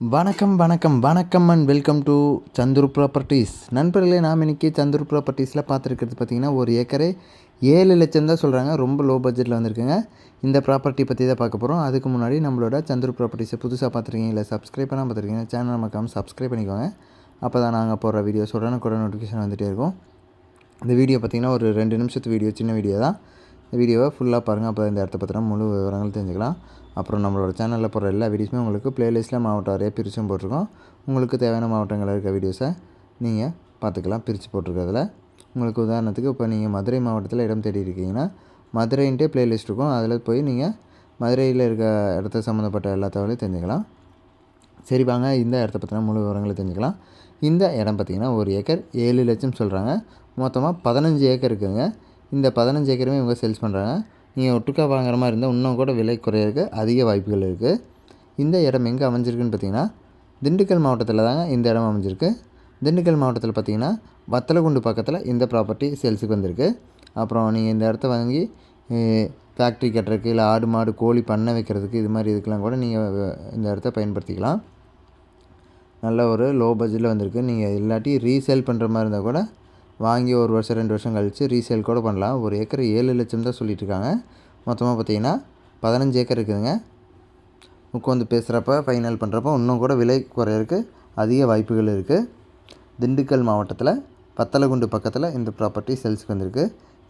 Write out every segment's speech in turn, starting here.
வணக்கம் வணக்கம் வணக்கம் and welcome to Chandru properties நண்பர்களே நாம் இன்றைக்கி சந்துரு ப்ராப்பர்ட்டிஸில் பார்த்துருக்கிறது பார்த்திங்கன்னா ஒரு ஏக்கரே ஏழு லட்சம் தான் சொல்கிறாங்க ரொம்ப லோ பட்ஜெட்டில் வந்திருக்குங்க. இந்த ப்ராப்பர்ட்டி பற்றி தான் பார்க்க போகிறோம் அதுக்கு முன்னாடி நம்மளோட சந்துரு ப்ராப்பர்ட்டிஸை புதுசாக பார்த்துருக்கீங்க இல்லை சப்ஸ்கிரைப் பண்ணால் பார்த்துருக்கீங்க சேனல் மறக்காமல் சப்ஸ்கிரைப் பண்ணிக்கோங்க. அப்போ தான் நாங்கள் போடுற வீடியோஸ் கூட நோட்டிஃபிகேஷன் வந்துகிட்டே இருக்கும். இந்த வீடியோ பார்த்திங்கன்னா ஒரு ரெண்டு நிமிஷத்து வீடியோ சின்ன வீடியோ தான். இந்த வீடியோவை ஃபுல்லாக பாருங்கள் அப்போ இந்த இடத்த பற்றின முழு விவரங்கள் தெரிஞ்சுக்கலாம். அப்புறம் நம்மளோட சேனலில் போடுற எல்லா வீடியோஸுமே உங்களுக்கு ப்ளேலிஸ்ட்டில் மாவட்டம் வரைய பிரிச்சும் போட்டிருக்கோம். உங்களுக்கு தேவையான மாவட்டங்களில் இருக்க வீடியோஸை நீங்கள் பார்த்துக்கலாம். பிரித்து போட்டிருக்கிறதுல. உங்களுக்கு உதாரணத்துக்கு இப்போ நீங்கள் மதுரை மாவட்டத்தில் இடம் தேடி இருக்கீங்கன்னா மதுரைன்ட்டே ப்ளேலிஸ்ட் இருக்கும். அதில் போய் நீங்கள் மதுரையில் இருக்க இடத்த சம்மந்தப்பட்ட எல்லா தகவலையும் தெரிஞ்சுக்கலாம். சரி வாங்க. இந்த இடத்த பற்றின முழு விவரங்களை தெரிஞ்சுக்கலாம். இந்த இடம் பார்த்திங்கன்னா ஒரு ஏக்கர் ஏழு லட்சம் சொல்கிறாங்க மொத்தமாக பதினஞ்சு ஏக்கர் இருக்குதுங்க இந்த பதினஞ்சு ஏக்கருமே இவங்க சேல்ஸ் பண்ணுறாங்க நீங்கள் ஒட்டுக்கா வாங்குற மாதிரி இருந்தால் இன்னும் கூட விலை குறையிறதுக்கு அதிக வாய்ப்புகள் இருக்குது இந்த இடம் எங்கே அமைஞ்சிருக்குன்னு பார்த்தீங்கன்னா திண்டுக்கல் மாவட்டத்தில் தாங்க இந்த இடம் அமைஞ்சிருக்கு. திண்டுக்கல் மாவட்டத்தில் பார்த்தீங்கன்னா வத்தலகுண்டு பக்கத்தில் இந்த ப்ராப்பர்ட்டி சேல்ஸுக்கு வந்திருக்கு. அப்புறம் நீங்கள் இந்த இடத்த வாங்கி ஃபேக்ட்ரி கட்டுறதுக்கு இல்லை ஆடு மாடு கோழி பண்ணை வைக்கிறதுக்கு இது மாதிரி இதுக்கெல்லாம் கூட நீங்கள் இந்த இடத்த பயன்படுத்திக்கலாம். நல்ல ஒரு லோ பட்ஜெட்டில் வந்திருக்கு. நீங்கள் இல்லாட்டி ரீசேல் பண்ணுற மாதிரி இருந்தால் கூட வாங்கி ஒரு வருஷம் ரெண்டு வருஷம் கழித்து ரீசேல் கூட பண்ணலாம். ஒரு ஏக்கர் ஏழு லட்சம் தான் சொல்லிட்டு இருக்காங்க மொத்தமாக பார்த்தீங்கன்னா பதினஞ்சு ஏக்கர் இருக்குதுங்க. உட்காந்து பேசுகிறப்ப ஃபைனல் பண்ணுறப்ப இன்னும் கூட விலை குறையிறதுக்கு அதிக வாய்ப்புகள் இருக்குது திண்டுக்கல் மாவட்டத்தில் பத்தலகுண்டு பக்கத்தில் இந்த ப்ராப்பர்ட்டி சேல்ஸுக்கு வந்திருக்கு.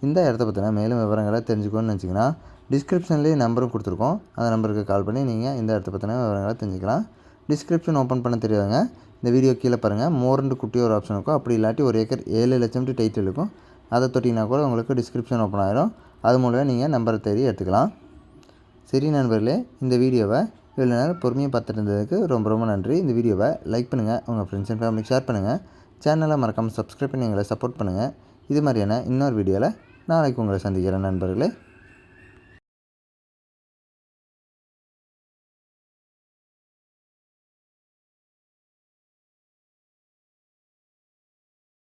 இந்த இடத்த பற்றின மேலும் விவரங்களை தெரிஞ்சுக்கணும்னு நினச்சிங்கன்னா டிஸ்கிரிப்ஷன்லேயே நம்பரும் கொடுத்துருக்கோம். அந்த நம்பருக்கு கால் பண்ணி நீங்கள் இந்த இடத்த பற்றின விவரங்களை தெரிஞ்சுக்கலாம். டிஸ்கிரிப்ஷன் ஓப்பன் பண்ண தெரியாதுங்க. இந்த வீடியோ கீழே பாருங்கள் மோர்ண்டு குட்டி ஒரு ஆப்ஷன் இருக்கும். அப்படி இல்லாட்டி ஒரு ஏக்கர் ஏழு லட்சம் டைட்டில் இருக்கும். அதை தொட்டிங்கன்னா கூட உங்களுக்கு டிஸ்கிரிப்ஷன் ஓப்பன் ஆகிரும் அது மூலமாக நீங்கள் நம்பரை தேடி எடுத்துக்கலாம். சரி நண்பர்களே இந்த வீடியோவை இவ்வளோ நேரம் பொறுமையாக பார்த்துட்டு இருந்ததுக்கு ரொம்ப ரொம்ப நன்றி. இந்த வீடியோவை லைக் பண்ணுங்கள் உங்கள் ஃப்ரெண்ட்ஸ் அண்ட் ஃபேமிலிக்கு ஷேர் பண்ணுங்கள் சேனலை மறக்காமல் சப்ஸ்கிரைப் பண்ணி எங்களை சப்போர்ட் பண்ணுங்கள் இது மாதிரியான இன்னொரு வீடியோவில் நாளைக்கு உங்களை சந்திக்கிறேன் நண்பர்களே.